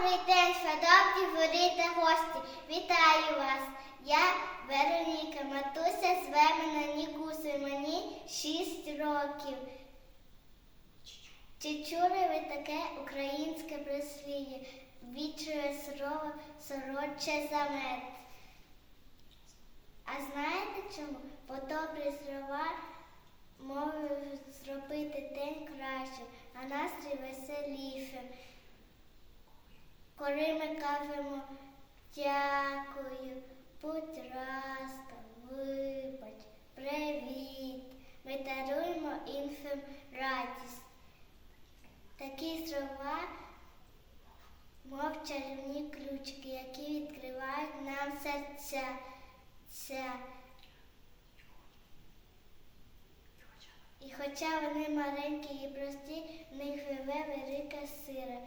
Добрий день, шановні дворі та гості. Вітаю вас. Я Вероніка, матуся зве мене Нікуси. Мені 6 років. Чи ви таке українське прислів'я? Вічує сорово сороче за мед. А знаєте чому? Бо добрі слова можуть зробити день кращим, а настрій веселішим. Коли ми кажемо дякую, будь ласка, вибач, привіт, ми даруємо іншим радість. Такі слова, мов чарівні ключики, які відкривають нам серця. Ця. І хоча вони маленькі і прості, в них живе велика сила.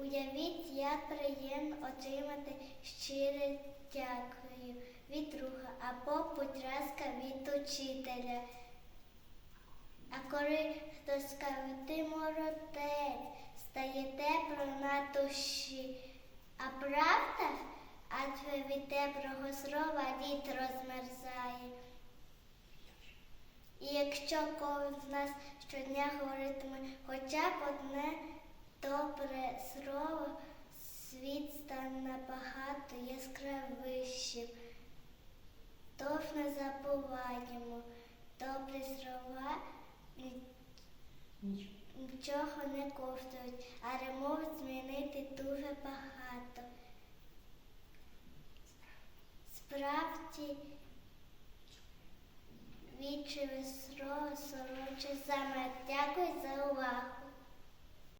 Уявіть, як приємно отримати щире дякую від друга або будь від учителя. А коли хтось скаже, ти молодець, стає тепло на душі. А правда? Адже від теплого слова лід розмерзає. І якщо кожен з нас щодня говоритиме хоча б одне слово, світ стане набагато яскравішим. Тож не забуваємо, добрі слова нічого не коштують, але можуть змінити дуже багато. Справді вічливе слово сороче саме. Дякую за увагу.